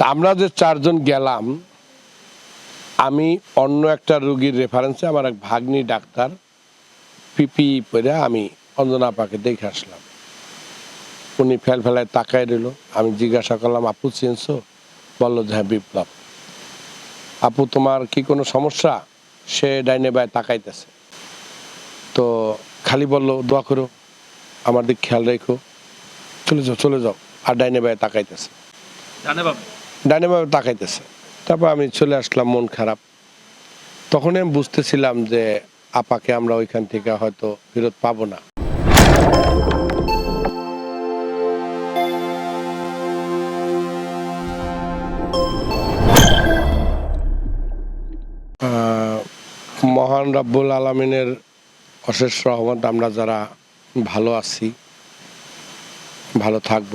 তা আমরা যে চারজন গেলাম, আমি অন্য একটা রুগীর রেফারেন্সে আমার এক ভাগ্নি ডাক্তার পিপি পরে আমি অঞ্জনা আপাকে দেখে আসলাম। উনি ফেল ফেলায় তাকায় রইল। আমি জিজ্ঞাসা করলাম, আপু, চিনছো? বলল যে হ্যাঁ বিপ্লব। আপু, তোমার কি কোনো সমস্যা? সে ডাইনে বায় তাকাইতেছে। তো খালি বলল, দোয়া করো, আমার দিক খেয়াল রেখো। চলে যাও চলে যাও। আর ডাইনে বায় তাকাইতেছে। জানে বাবু ডাইনে বায় তাকাইতেছে। তারপর আমি চলে আসলাম, মন খারাপ। তখন আমি বুঝতেছিলাম যে আপাকে আমরা ওইখান থেকে হয়তো ফেরত পাবো না। মহান রাব্বুল আলমিনের অশেষ রহমত, আমরা যারা ভালো আছি, ভালো থাকব।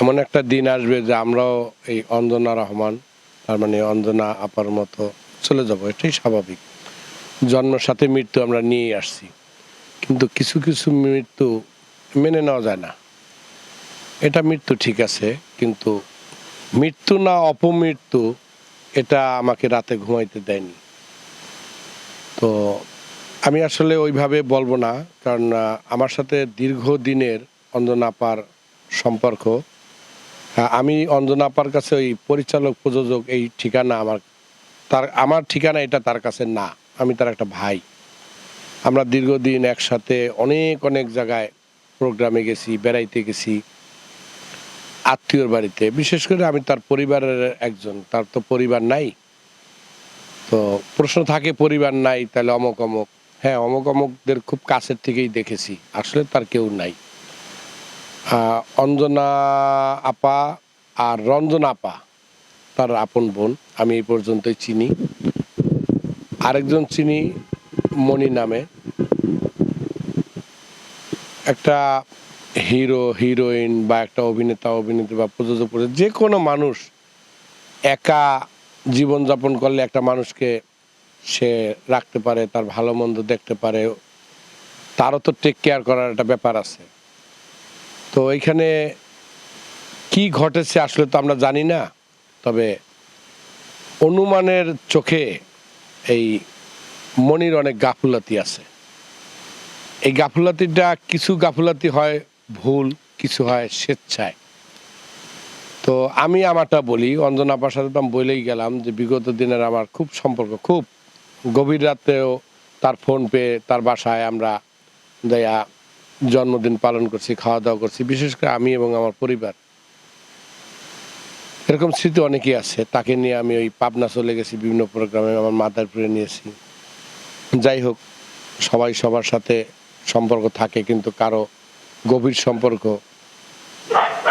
এমন একটা দিন আসবে যে আমরাও এই অঞ্জনা রহমান, তার মানে অঞ্জনা আপার মতো চলে যাব, এটাই স্বাভাবিক। জন্মের সাথে মৃত্যু আমরা নিয়ে আসছি, কিন্তু কিছু কিছু মৃত্যু মেনে নেওয়া যায় না। এটা মৃত্যু ঠিক আছে, কিন্তু মৃত্যু না অপমৃত্যু, এটা আমাকে রাতে ঘুমাইতে দেয়নি। তো আমি আসলে ওইভাবে বলব না, কারণ আমার সাথে দীর্ঘদিনের অঞ্জনা আপার সম্পর্ক আমি অঞ্জনা আপার কাছে ওই পরিচালক, প্রযোজক এই ঠিকানা আমার, তার, আমার ঠিকানা এটা তার কাছে না। আমি তার একটা ভাই। আমরা দীর্ঘদিন একসাথে অনেক অনেক জায়গায় প্রোগ্রামে গেছি, বেড়াইতে গেছি, আত্মীয়র বাড়িতে। বিশেষ করে আমি তার পরিবারের একজন, তার তো পরিবার নাই। তো প্রশ্ন থাকে, পরিবার নাই, তাহলে অমক অমক। হ্যাঁ অমক, অমকদের খুব কাছের থেকেই দেখেছি। আসলে তার কেউ নাই। অঞ্জনা আপা আর রঞ্জন আপা, তার আপন বোন, আমি এই পর্যন্তই চিনি। আরেকজন চিনি মণি নামে। একটা হিরো, হিরোইন বা একটা অভিনেতা, অভিনেত্রী বা প্রযোজক, যে কোনো মানুষ একা জীবনযাপন করলে একটা মানুষকে সে রাখতে পারে, তার ভালো মন্দ দেখতে পারে। তারও তো টেক কেয়ার করার একটা ব্যাপার আছে। তো এইখানে কি ঘটেছে আসলে তো আমরা জানি না, তবে অনুমানের চোখে এই মনির অনেক গাফুলাতি আছে। এই গাফুলাতিটা কিছু গাফুলাতি হয় ভুল, কিছু হয় স্বেচ্ছায়। তো আমি আমারটা বলি, অঞ্জনা আপার সাথে তো আমি বলেই গেলাম যে বিগত দিনের আমার খুব সম্পর্ক, খুব গভীর রাতেও তার ফোন পেয়ে তার বাসায় আমরা দেয়া জন্মদিন পালন করছি খাওয়া দাওয়া করছি, বিশেষ করে আমি এবং আমার পরিবার। এরকম স্মৃতি অনেকই আছে, তাকে নিয়ে আমি ওই পাবনা চলে গেছি, বিভিন্ন প্রোগ্রামে আমার মাদারপুরে নিয়েছি। যাই হোক, সবাই সবার সাথে সম্পর্ক থাকে, কিন্তু কারও গভীর সম্পর্ক।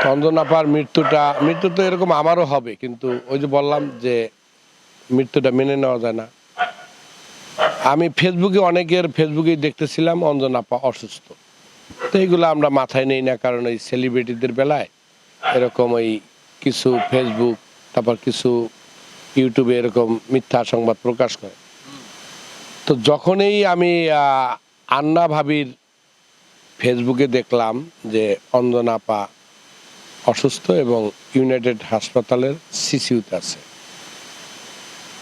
চন্দনাপার মৃত্যুটা, মৃত্যু তো এরকম আমারও হবে, কিন্তু ওই যে বললাম যে মৃত্যুটা মেনে নেওয়া যায় না। আমি ফেসবুকে অনেকের ফেসবুকেই দেখতেছিলাম, অঞ্জনাপা অসুস্থ। তো এইগুলো আমরা মাথায় নেই না, কারণ ওই সেলিব্রিটিদের বেলায় এরকম ওই কিছু ফেসবুক তারপর কিছু ইউটিউবে এরকম মিথ্যা সংবাদ প্রকাশ করে। তো যখনই আমি আন্না ভাবির ফেসবুকে দেখলাম যে অঞ্জনা পা অসুস্থ এবং ইউনাইটেড হাসপাতালের সিসিউতে আছে,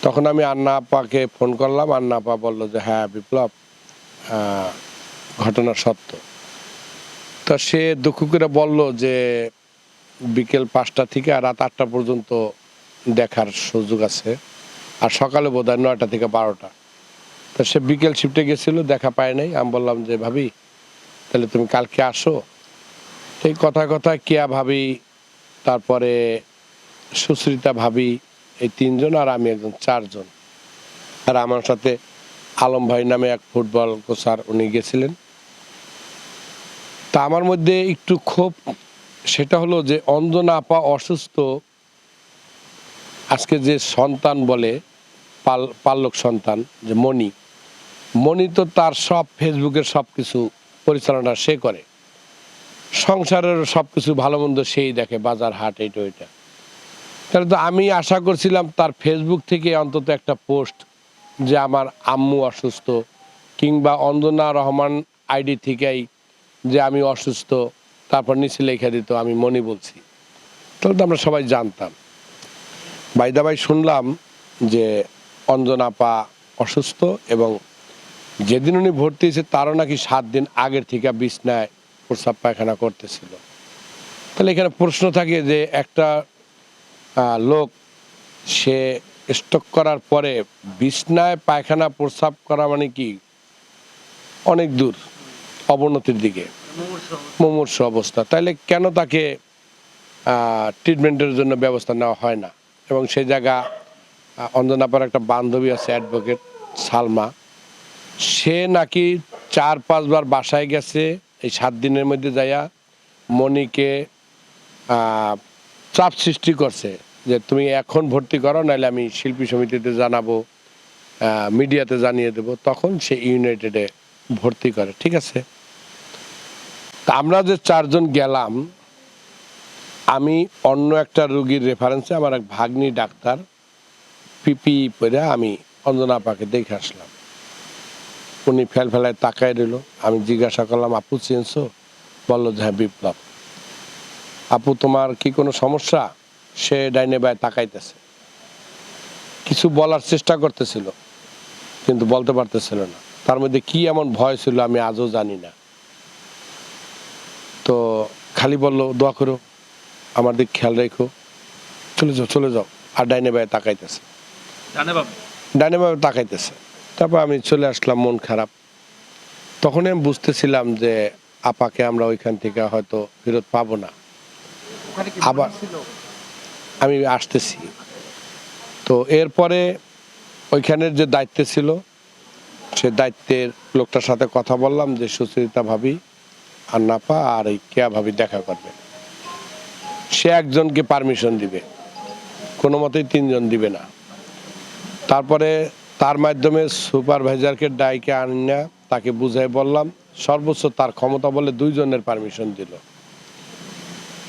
তখন আমি আন্না আপাকে ফোন করলাম। আন্না আপা বলল যে হ্যাঁ বিপ্লব ঘটনা সত্য। তো সে দুঃখ করে বলল যে বিকেল পাঁচটা থেকে রাত আটটা পর্যন্ত দেখার সুযোগ আছে। আর সকালে বোধ হয় নয়টা থেকে বারোটা। তো সে বিকেল শিফটে গেছিল, দেখা পায় নাই। আমি বললাম যে, ভাবি, তাহলে তুমি কালকে আসো। এই কথা কথা কিয়া ভাবি, তারপরে সুশ্রিতা ভাবি, এই তিনজন আর আমি একজন, চারজন। আর আমার সাথে আলম ভাই নামে এক ফুটবল কোচার উনি গেছিলেন। তা আমার মধ্যে একটু ক্ষোভ, সেটা হলো যে অঞ্জনা পা অসুস্থ। আজকে যে সন্তান বলে, পাল পাল্লক সন্তান, যে মণি। মণি তো তার সব ফেসবুকের সব কিছু পরিচালনা সে করে। সংসারের সব কিছু ভালো মন্দ সেই দেখে, বাজার হাট, এইটা, ওইটা। তাহলে তো আমি আশা করছিলাম তার ফেসবুক থেকে অন্তত একটা পোস্ট যে আমার আম্মু অসুস্থ, কিংবা অঞ্জনা রহমান আইডি থেকেই যে আমি অসুস্থ, তারপর নিচে লেখা দিত, আমি মনি বলছি। তাহলে তো আমরা সবাই জানতাম। বাইদা ভাই শুনলাম যে অঞ্জনা আপা অসুস্থ এবং যেদিন উনি ভর্তি হয়েছে, তারও নাকি সাত দিন আগের থেকে বিছনায় প্রস্রাব পায়খানা করতেছিল। তাহলে এখানে প্রশ্ন থাকে যে একটা লোক সে স্টক করার পরে বিছনায় পায়খানা প্রস্রাব করা মানে কি? অনেক দূর। অবনতির দিকে। মুমূর্ষ অবস্থা। তাইলে কেন তাকে ট্রিটমেন্টের জন্য ব্যবস্থা নেওয়া হয় না? এবং সেই জায়গা অঞ্জনাপার একটা বান্ধবী আছে অ্যাডভোকেট সালমা। সে নাকি চার, পাঁচবার বাসায় গেছে, এই সাত দিনের মধ্যে যাইয়া মনিকে চাপ সৃষ্টি করছে যে তুমি এখন ভর্তি করো নাহলে আমি শিল্পী সমিতিতে জানাব মিডিয়াতে জানিয়ে দেব। তখন সে ইউনাইটেডে ভর্তি করে। ঠিক আছে? তা আমরা যে চারজন গেলাম, আমি অন্য একটা রুগীর রেফারেন্সে আমার এক ভাগ্নি ডাক্তার পিপি পরে আমি অঞ্জনা আপাকে দেখে আসলাম। উনি ফেল ফেলায় তাকায় রইল। আমি জিজ্ঞাসা করলাম, আপু, চেনছো? বলল যে হ্যাঁ বিপ্লব। আপু, তোমার কি কোনো সমস্যা? সে ডাইনে বায় তাকাইতেছে। কিছু বলার চেষ্টা করতেছিল, কিন্তু বলতে পারতেছিল না। তার মধ্যে কি এমন ভয় ছিল আমি আজও জানি না। তো খালি বলল দোয়া করো আমার দিক খেয়াল রেখো। চলে যাও চলে যাও। আর ডাইনে বায় তাকাইতেছে। ডাইনে বায় তাকাইতেছে। তারপর আমি চলে আসলাম মন খারাপ। তখনই আমি বুঝতেছিলাম যে আপাকে আমরা ওইখান থেকে হয়তো ফেরত পাবো না। আবার- আমি আসতেছি। তো এরপরে ওইখানের যে দায়িত্বে ছিল সে দায়িত্বের লোকটার সাথে কথা বললাম যে সুচরিতা ভাবি আর নাপা আর এই কেয়া ভাবি দেখা করবে। সে একজনকে পারমিশন দিবে। কোনো মতেই তিনজন দিবে না। তারপরে তার মাধ্যমে সুপারভাইজারকে ডাইকে আনিনা তাকে বুঝাই বললাম, সর্বোচ্চ তার ক্ষমতা বলে দুইজনের পারমিশন দিল।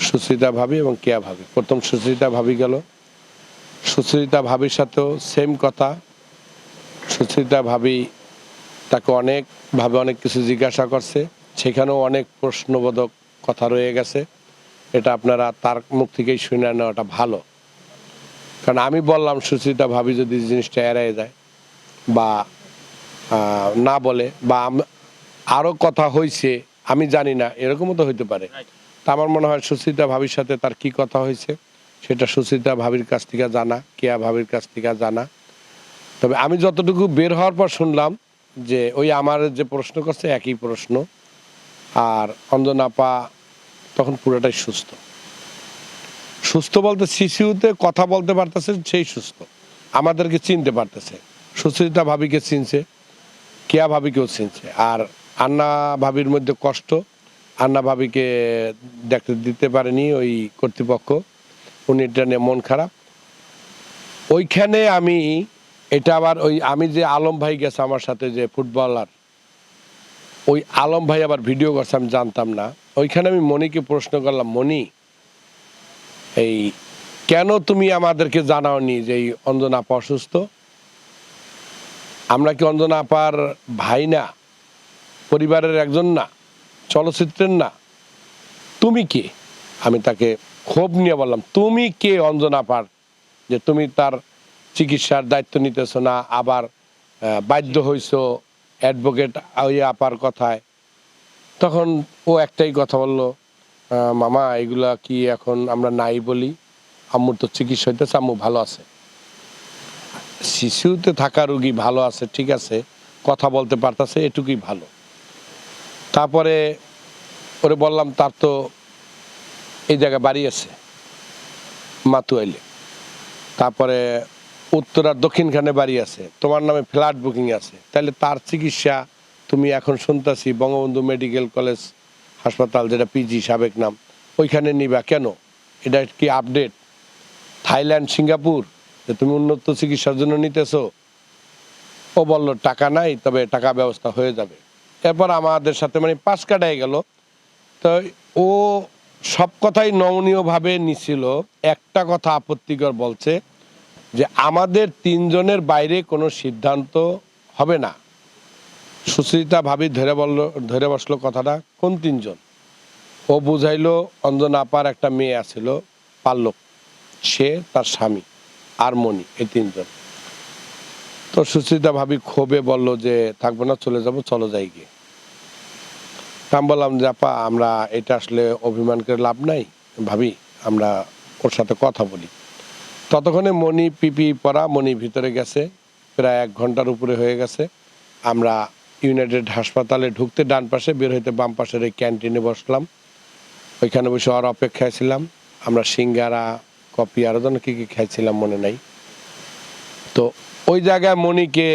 সুচরিতা ভাবি এবং কেয়া ভাবি। প্রথম সুচরিতা ভাবি গেল। সুচরিতা ভাবির সাথেও সেম কথা। সুচরিতা ভাবি তাকে অনেকভাবে অনেক কিছু জিজ্ঞাসা করছে। সেখানেও অনেক প্রশ্নবোধক কথা রয়ে গেছে। এটা আপনারা তার মুখ থেকেই শুনে নেওয়াটা ভালো। কারণ আমি বললাম সুচরিতা ভাবি যদি জিনিসটা এড়ায় যায় বা না বলে বা আম- আরও কথা হয়েছে আমি জানি না এরকমও তো হইতে পারে। তা আমার মনে হয় সুচিতা ভাবির সাথে তার কি কথা হয়েছে সেটা সুচিতা ভাবির কাছ থেকে জানা কেয়া ভাবির কাছ থেকে জানা। তবে আমি যতটুকু বের হওয়ার পর শুনলাম যে ওই আমার যে প্রশ্ন করছে একই প্রশ্ন। আর অঞ্জনা আপা তখন পুরোটাই সুস্থ। সুস্থ বলতে শিশুতে কথা বলতে পারতেছে, সেই সুস্থ। আমাদেরকে চিনতে পারতেছে। সুস্থিতা ভাবিকে চিনছে, কেয়া ভাবিকেও চিনছে। আর আন্না ভাবির মধ্যে কষ্ট, আন্না ভাবিকে দেখতে দিতে পারেনি ওই কর্তৃপক্ষ। উনি এটা নিয়ে মন খারাপ। ওইখানে আমি, এটা আবার ওই, আমি যে আলম ভাই গেছে আমার সাথে যে ফুটবলার ওই আলম ভাই আবার ভিডিও করছে, আমি জানতাম না। ওইখানে আমি মনিকে প্রশ্ন করলাম, মনি, এই কেন তুমি আমাদেরকে জানাওনি যে এই অঞ্জনা আপা অসুস্থ? আমরা কি অঞ্জনা আপার ভাই না? পরিবারের একজন না? চলচ্চিত্রের না? তুমি কে? আমি তাকে ক্ষোভ নিয়ে বললাম, তুমি কে অঞ্জনা আপার? যে তুমি তার চিকিৎসার দায়িত্ব নিতেছো না, আবার বাধ্য হইছো অ্যাডভোকেট ওই আপার কথায়। তখন ও একটাই কথা বলল মামা, এগুলা কি এখন আমরা নাই বলি? আম্মুর তো চিকিৎসা হইতেছে, আম্মু ভালো আছে। শিশুতে থাকা রুগী ভালো আছে, ঠিক আছে, কথা বলতে পারতেছে, এটুকুই ভালো। তারপরে ওরে বললাম, তার তো এই জায়গায় বাড়ি আছে, মাতুয়াইলে। তারপরে উত্তর আর দক্ষিণখানে বাড়ি আছে। তোমার নামে ফ্ল্যাট বুকিং আছে। তাহলে তার চিকিৎসা তুমি এখন শুনতাছি বঙ্গবন্ধু মেডিকেল কলেজ হাসপাতাল, যেটা পিজি সাবেক নাম, ওইখানে নিবা কেন? এটা কি আপডেট? থাইল্যান্ড, সিঙ্গাপুর, যে তুমি উন্নত চিকিৎসার জন্য নিতেছো। ও বলল, টাকা নাই, তবে টাকা ব্যবস্থা হয়ে যাবে। এরপর আমাদের সাথে মানে পাঁচ কাটাই গেল। তো ও সব কথাই নমনীয়ভাবে নিছিল। একটা কথা আপত্তিকর বলছে যে আমাদের তিনজনের বাইরে কোনো সিদ্ধান্ত হবে না। সুচরিতা ভাবি ধরে বলল, ধরে বসল কথাটা, কোন তিনজন? ও বুঝাইলো অঞ্জন আপার একটা মেয়ে আছিল পাল্লক সে তার স্বামী আর মণি, এই তিনজন। তো সুচিতা ভাবি ক্ষোভে বলল যে, থাকব না, চলে যাব, চলো যাই গিয়ে। আমি বললাম, যে আপা, আমরা এটা আসলে অভিমান করে লাভ নাই। ভাবি, আমরা ওর সাথে কথা বলি। ততক্ষণে মণি পিপি পরা মণি ভিতরে গেছে প্রায় এক ঘণ্টার উপরে হয়ে গেছে। আমরা ইউনাইটেড হাসপাতালে ঢুকতে ডান পাশে বের হইতে বাম পাশের এই ক্যান্টিনে বসলাম। ওইখানে বসে আর অপেক্ষায় ছিলাম। আমরা সিঙ্গারা কপি আরও যেন কী কী খাইছিলাম মনে নাই। তো ওই জায়গায় মনিকে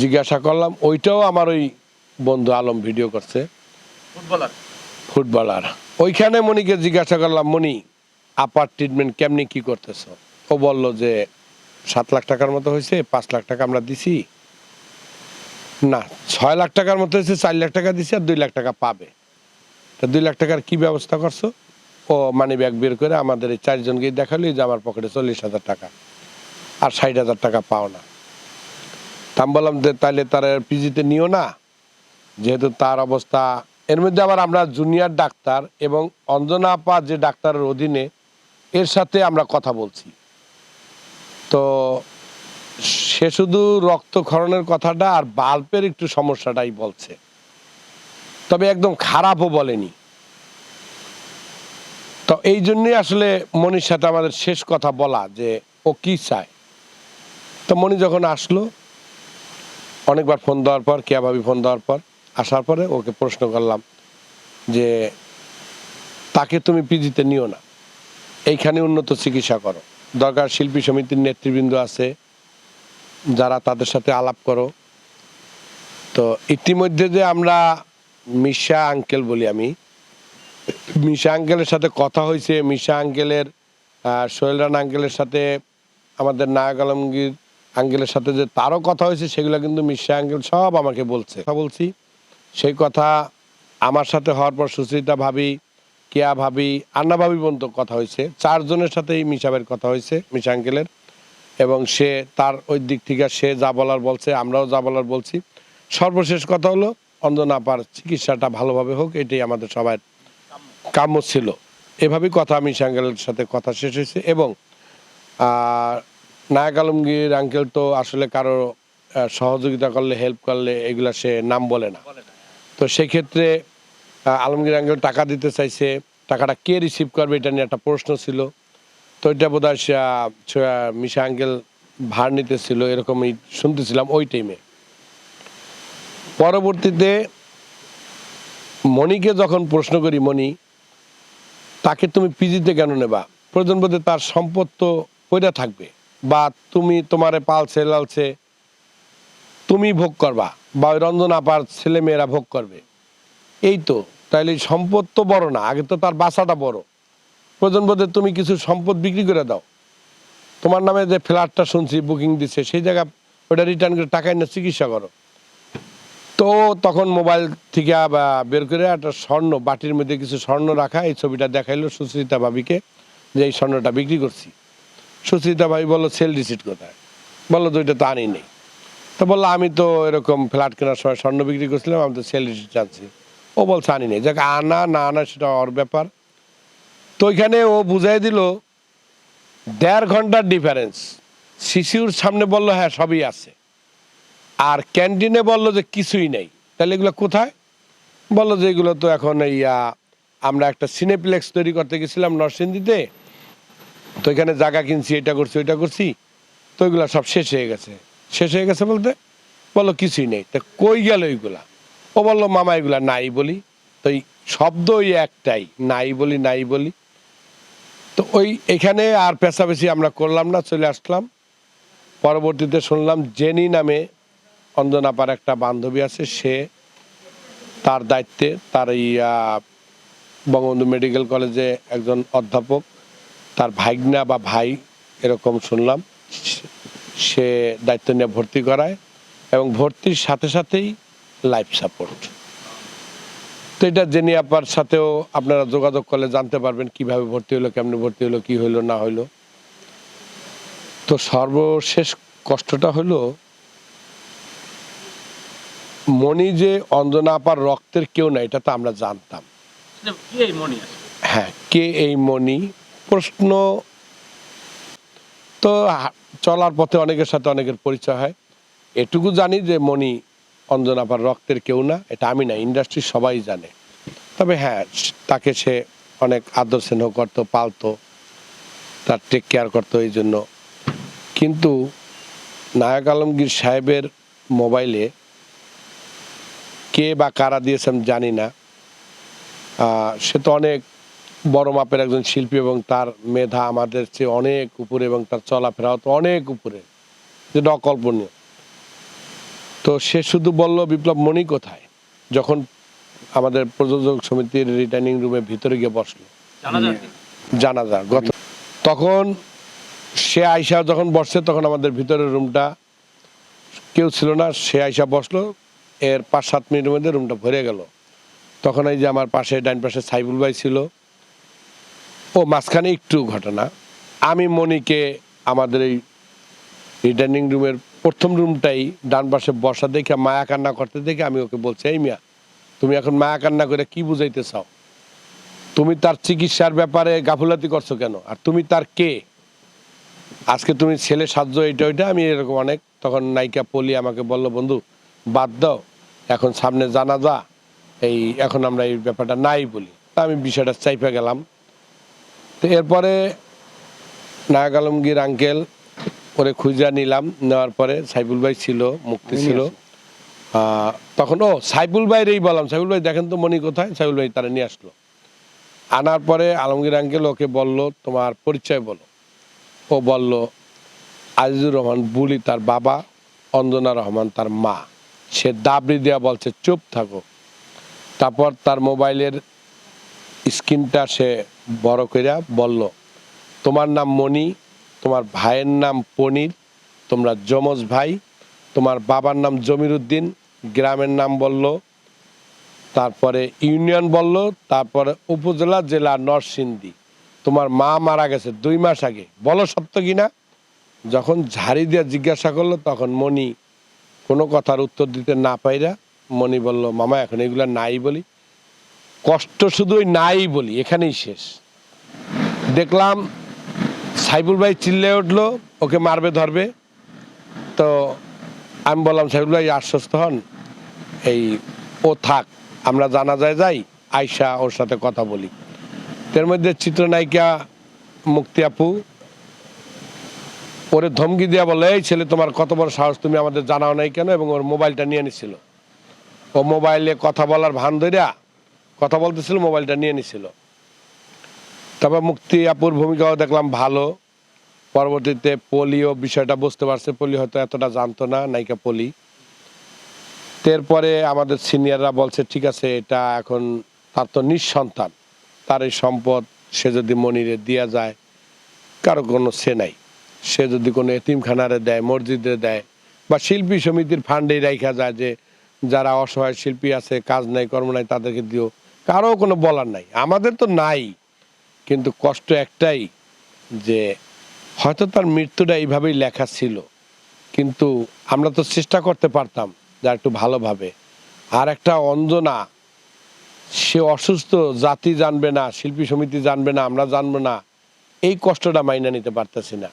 জিজ্ঞাসা করলাম ওইটাও আমার ওই বন্ধু আলম ভিডিও করছে? ফুটবলার। ফুটবলার। ওইখানে মনিকে জিজ্ঞাসা করলাম মনি আপার ট্রিটমেন্ট কেমনি কি করতেছ? ও বলল যে, সাত লাখ টাকার মতো হয়েছে, পাঁচ লাখ টাকা আমরা দিছি। না, ছয় লাখ টাকার মতো হয়েছে, চার লাখ টাকা দিছি আর দুই লাখ টাকা পাবে। তা দুই লাখ টাকার কি ব্যবস্থা করছ? ও মানি ব্যাগ বের করে আমাদের এই চারজনকে দেখাল যে আমার পকেটে চল্লিশ হাজার টাকা। আর ষাট হাজার টাকা পাও না। তা আমি বললাম যে তাহলে তার পিজিতে নিও না। যেহেতু তার অবস্থা, এর মধ্যে আবার আমরা জুনিয়র ডাক্তার এবং অঞ্জনা আপা যে ডাক্তারের অধীনে এর সাথে আমরা কথা বলছি। তো সে শুধু রক্তক্ষরণের কথাটা আর বাল্বের একটু সমস্যাটাই বলছে। তবে একদম খারাপও বলেনি। তো এই জন্যই আসলে মনির সাথে আমাদের শেষ কথা বলা যে, ও কি চায়? তো মনি যখন আসলো, অনেকবার ফোন দেওয়ার পর, কেয়া ভাবি ফোন দেওয়ার পর, আসার পরে ওকে প্রশ্ন করলাম যে, তাকে তুমি পিজিতে নিও না। এইখানে উন্নত চিকিৎসা করো। দরকার শিল্পী সমিতির নেতৃবৃন্দ আছে, যারা তাদের সাথে আলাপ করো। তো ইতিমধ্যে যে আমরা মিশা আঙ্কেল বলি আমি, মিশা আঙ্কেলের সাথে কথা হয়েছে। মিশা আঙ্কেলের সোহেল রানা আঙ্কেলের সাথে, আমাদের নায়ক আলমগীর আঙ্কেলের সাথে যে তারও কথা হয়েছে, সেগুলো কিন্তু মিশা আঙ্কেল সব আমাকে বলছে। কথা বলছি। সেই কথা আমার সাথে হওয়ার পর সুচরিতা ভাবি কেয়া ভাবি, আন্না ভাবি পর্যন্ত কথা হয়েছে। চারজনের সাথে এই মিশাবের কথা হয়েছে, মিশা আঙ্কেলের। এবং সে তার ওই দিক থেকে সে যা বলার বলছে, আমরাও যা বলার বলছি। সর্বশেষ কথা হলো অঞ্জনা আপার চিকিৎসাটা ভালোভাবে হোক, এটাই আমাদের সবার কাম্য ছিল। এভাবেই কথা আমি আঙ্কেলের সাথে কথা শেষ হয়েছে এবং নায়ক আলমগীর আঙ্কেল তো আসলে কারও সহযোগিতা করলে হেল্প করলে এগুলা সে নাম বলে না। তো সেক্ষেত্রে আলমগীর আঙ্কেল টাকা দিতে চাইছে। টাকাটা কে রিসিভ করবে এটা নিয়ে একটা প্রশ্ন ছিল। তো এটা বোধ হয় মিশা আঙ্কেল ভার নিতেছিল, এরকমই শুনতেছিলাম ওই টাইমে পরবর্তীতে মণিকে যখন প্রশ্ন করি, মণি, তাকে তুমি পিজিতে কেন নেবা? প্রয়োজন বোধে তার সম্পদ তো পইরা থাকবে। বা তুমি তোমারে পালছে, লালছে, তুমি ভোগ করবা। বা ওই রঞ্জন আপার ছেলে মেয়েরা ভোগ করবে। এই তো, তাইলে সম্পদ তো বড় না, আগে তো তার বাসাটা বড়। প্রয়োজন বোধে তুমি কিছু সম্পদ বিক্রি করে দাও। তোমার নামে যে ফ্ল্যাটটা শুনছি, বুকিং দিচ্ছে সেই জায়গা ওটা রিটার্ন করে টাকা এনে চিকিৎসা করো। তো তখন মোবাইল থেকে বের করে একটা স্বর্ণ, বাটির মধ্যে কিছু স্বর্ণ রাখা, এই ছবিটা দেখাইলো সুচরিতা ভাবিকে, যে এই স্বর্ণটা বিক্রি করছি। সুচরিতা ভাবি বলল সেল রিসিট কোথায়? বলল তো ওইটা তো আনি নেই। তো বলল, আমি তো এরকম ফ্ল্যাট কেনার সময় স্বর্ণ বিক্রি করছিলাম, আমি তো সেল রিসিট জানছি। ও বলছে আনি নেই যাক আনা না আনা সেটা ওর ব্যাপার। তো ওইখানে ও বুঝাই দিল দেড় ঘণ্টার ডিফারেন্স শিশুর সামনে বলল হ্যাঁ সবই আছে। আর ক্যান্টিনে বলল যে কিছুই নেই। তাহলে এগুলো কোথায়? বলল যে এগুলো তো এখন আহ, আমরা একটা সিনেপ্লেক্স তৈরি করতে গেছিলাম নরসিংদীতে। তো এখানে জায়গা কিনছি এটা করছি ওইটা করছি। তো ওইগুলো সব শেষ হয়ে গেছে। শেষ হয়ে গেছে বলতে? বলল কিছুই নেই। তা কই গেল ওইগুলা ও বলল, মামা, এগুলা নাই বলি। তো এই শব্দ ওই একটাই, নাই বলি নাই বলি। তো ওই এখানে আর পেশাবেশি আমরা করলাম না, চলে আসলাম। পরবর্তীতে শুনলাম, জেনি নামে অঞ্জনাপার একটা বান্ধবী আছে, সে তার দায়িত্বে, তার এই বঙ্গবন্ধু মেডিকেল কলেজে একজন অধ্যাপক, তার ভাইগনা বা ভাই, এরকম শুনলাম সে- সে দায়িত্ব নিয়ে ভর্তি করায় এবং ভর্তির সাথে সাথেই লাইফ সাপোর্ট তো এটা জেনে আপার সাথেও আপনারা যোগাযোগ করলে জানতে পারবেন কীভাবে ভর্তি হলো কেমনে ভর্তি হলো কি হইল না হইল তো সর্বশেষ কষ্টটা হলো মণি যে অঞ্জনা আপার রক্তের কেউ না এটা তো আমরা জানতাম। মনি হ্যাঁ কে এই মণি? প্রশ্ন। তো চলার পথে অনেকের সাথে অনেকের পরিচয় হয়। এটুকু জানি যে মণি অঞ্জনাপার রক্তের কেউ না, এটা আমি না ইন্ডাস্ট্রির সবাই জানে। তবে হ্যাঁ তাকে সে অনেক আদর স্নেহ করতো, পালতো, তার টেক কেয়ার করতো এই জন্য। কিন্তু নায়ক আলমগীর সাহেবের মোবাইলে কে বা কারা দিয়েছে আমি জানি না। সে তো অনেক বড় মাপের একজন শিল্পী এবং তার মেধা আমাদের চেয়ে অনেক উপরে এবং তার চলাফেরাও তো অনেক উপরে। যেটা অকল্পনীয় তো সে শুধু বলল বিপ্লব মণি কোথায়? যখন আমাদের প্রযোজক সমিতির রিটার্নিং রুমে ভিতরে গিয়ে বসল। জানা যায় জানাজা গত তখন সে আইসা যখন বসছে তখন আমাদের ভিতরের রুমটা কেউ ছিল না সে আইসা বসল এর পাঁচ সাত মিনিটের মধ্যে রুমটা ভরে গেল। তখন এই যে আমার পাশে ডাইন পাশে সাইবুল ভাই ছিল ও মাঝখানে একটু ঘটনা। আমি মনিকে আমাদের এই রিটার্নিং রুমের প্রথম রুমটাই ডান পাশে বসা দেখে, মায়া কান্না করতে দেখে আমি ওকে বলছি, এই মিয়া, তুমি এখন মায়া কান্না করে কি বুঝাইতে চাও? তুমি তার চিকিৎসার ব্যাপারে গাফুলাতি করছ কেন? আর তুমি তার কে? আজকে তুমি ছেলে সাহায্য এইটা ওইটা? আমি এরকম অনেক তখন নায়িকা পলি আমাকে বলল, বন্ধু, বাদ দাও, এখন সামনে জানা যা এই এখন আমরা এই ব্যাপারটা নাই বলি। তা আমি বিষয়টা চাইপে গেলাম। তো এরপরে নায়ক আলমগীর আঙ্কেল ওরে খুঁজা নিলাম নেওয়ার পরে সাইফুল ভাই ছিল মুক্তি ছিল। তখন ও সাইফুল ভাইয়েরই বললাম সাইফুল ভাই দেখেন তো মনি কোথায়? সাইফুল ভাই তারা নিয়ে আসলো। আনার পরে আলমগীর আঙ্কেল ওকে বলল তোমার পরিচয় বলো। ও বলল আজিজুর রহমান বুলি তার বাবা অঞ্জনা রহমান তার মা। সে দাবড়ি দেওয়া বলছে চুপ থাকো। তারপর তার মোবাইলের স্ক্রিনটা সে বড় কইরা বলল তোমার নাম মণি তোমার ভাইয়ের নাম পনির, তোমরা যমজ ভাই, তোমার বাবার নাম জমির উদ্দিন গ্রামের নাম বলল, তারপরে ইউনিয়ন বলল, তারপরে উপজেলা জেলা নরসিংদী। তোমার মা মারা গেছে দুই মাস আগে। বলো সত্য কিনা? যখন ঝাড়ি দিয়ে জিজ্ঞাসা করল, তখন মণি কোনো কথার উত্তর দিতে না পাইরা মণি বলল, মামা, এখন এগুলো নাই বলি। কষ্ট শুধু ওই নাই বলি, এখানেই শেষ। দেখলাম সাইবুল ভাই চিল্লে উঠল, ওকে মারবে, ধরবে। তো আমি বললাম সাইবুল ভাই, আশ্বস্ত হন। এই ও থাক, আমরা জানা যায় যাই আয়সা ওর সাথে কথা বলি। এর মধ্যে চিত্রনায়িকা মুক্তি আপু, ওরে ধমকি দিয়া বলে, এই ছেলে, তোমার কত বড় সাহস, তুমি আমাদের জানাও নাই কেন? এবং ওর মোবাইলটা নিয়ে নিছিল। ও মোবাইলে কথা বলার ভান ধরিয়া কথা বলতেছিল, মোবাইলটা নিয়ে নিছিল। তারপর মুক্তি আপুর ভূমিকাও দেখলাম ভালো। পরবর্তীতে পোলিও বিষয়টা বুঝতে পারছে। পলি হয়তো এতটা জানতো না, নায়িকা পলি। এরপরে আমাদের সিনিয়ররা বলছে, ঠিক আছে, এটা এখন তার তো নিঃসন্তান। তার এই সম্পদ সে যদি মনিরে দেওয়া যায়, কারও কোনো সে নাই। সে যদি কোনো এতিমখানারে দেয়, মসজিদে দেয় বা শিল্পী সমিতির ফান্ডে রাখা যায় যে যারা অসহায় শিল্পী আছে, কাজ নাই, কর্ম নাই, তাদেরকে দিও। কারও কোনো বলার নাই। আমাদের তো নাই। কিন্তু কষ্ট একটাই যে হয়তো তার মৃত্যুটা এইভাবেই লেখা ছিল, কিন্তু আমরা তো চেষ্টা করতে পারতাম যা একটু ভালোভাবে। আর একটা অঞ্জনা, সে অসুস্থ, জাতি জানবে না, শিল্পী সমিতি জানবে না, আমরা জানব না, এই কষ্টটা মাইনা নিতে পারতেছি না।